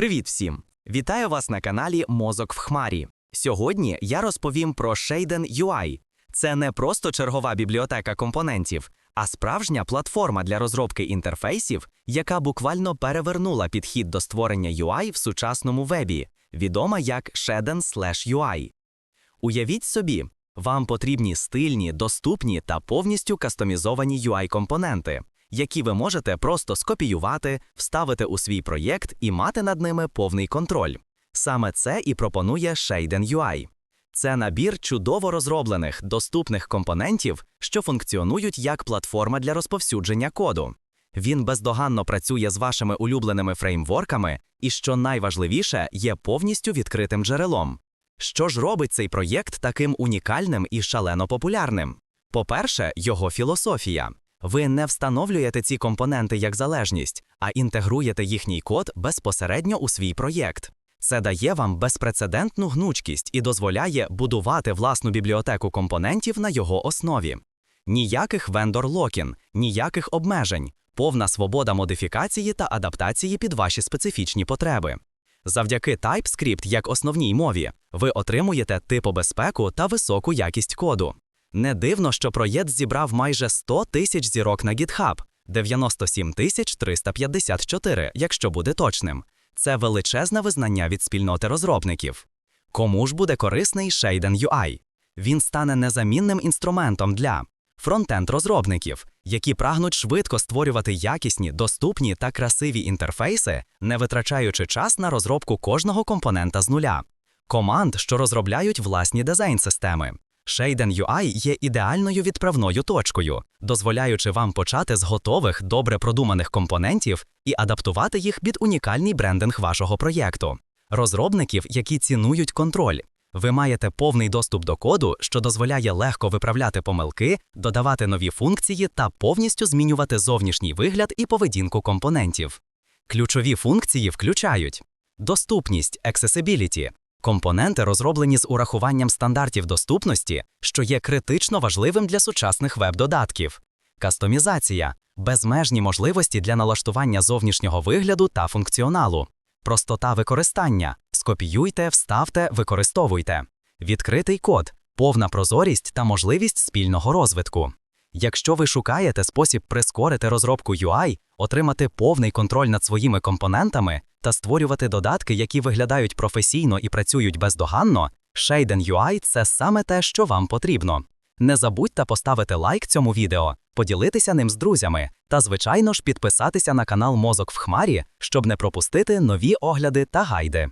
Привіт всім! Вітаю вас на каналі Мозок в Хмарі. Сьогодні я розповім про Shaden UI. Це не просто чергова бібліотека компонентів, а справжня платформа для розробки інтерфейсів, яка буквально перевернула підхід до створення UI в сучасному вебі, відома як Shaden/UI. Уявіть собі, вам потрібні стильні, доступні та повністю кастомізовані UI-компоненти, які ви можете просто скопіювати, вставити у свій проєкт і мати над ними повний контроль. Саме це і пропонує Shaden UI. Це набір чудово розроблених, доступних компонентів, що функціонують як платформа для розповсюдження коду. Він бездоганно працює з вашими улюбленими фреймворками і, що найважливіше, є повністю відкритим джерелом. Що ж робить цей проєкт таким унікальним і шалено популярним? По-перше, його філософія. Ви не встановлюєте ці компоненти як залежність, а інтегруєте їхній код безпосередньо у свій проєкт. Це дає вам безпрецедентну гнучкість і дозволяє будувати власну бібліотеку компонентів на його основі. Ніяких вендор-локін, ніяких обмежень, повна свобода модифікації та адаптації під ваші специфічні потреби. Завдяки TypeScript як основній мові ви отримуєте типобезпеку та високу якість коду. Не дивно, що проєкт зібрав майже 100 тисяч зірок на GitHub, 97 тисяч 354, якщо буде точним. Це величезне визнання від спільноти розробників. Кому ж буде корисний Shaden UI? Він стане незамінним інструментом для фронтенд-розробників, які прагнуть швидко створювати якісні, доступні та красиві інтерфейси, не витрачаючи час на розробку кожного компонента з нуля, команд, що розробляють власні дизайн-системи. Shaden UI є ідеальною відправною точкою, дозволяючи вам почати з готових, добре продуманих компонентів і адаптувати їх під унікальний брендинг вашого проєкту. Розробників, які цінують контроль. Ви маєте повний доступ до коду, що дозволяє легко виправляти помилки, додавати нові функції та повністю змінювати зовнішній вигляд і поведінку компонентів. Ключові функції включають доступність accessibility, Компоненти розроблені з урахуванням стандартів доступності, що є критично важливим для сучасних веб-додатків, кастомізація, безмежні можливості для налаштування зовнішнього вигляду та функціоналу, простота використання, скопіюйте, вставте, використовуйте, відкритий код, повна прозорість та можливість спільного розвитку. Якщо ви шукаєте спосіб прискорити розробку UI, отримати повний контроль над своїми компонентами та створювати додатки, які виглядають професійно і працюють бездоганно, Shaden UI – це саме те, що вам потрібно. Не забудьте поставити лайк цьому відео, поділитися ним з друзями та, звичайно ж, підписатися на канал Мозок в Хмарі, щоб не пропустити нові огляди та гайди.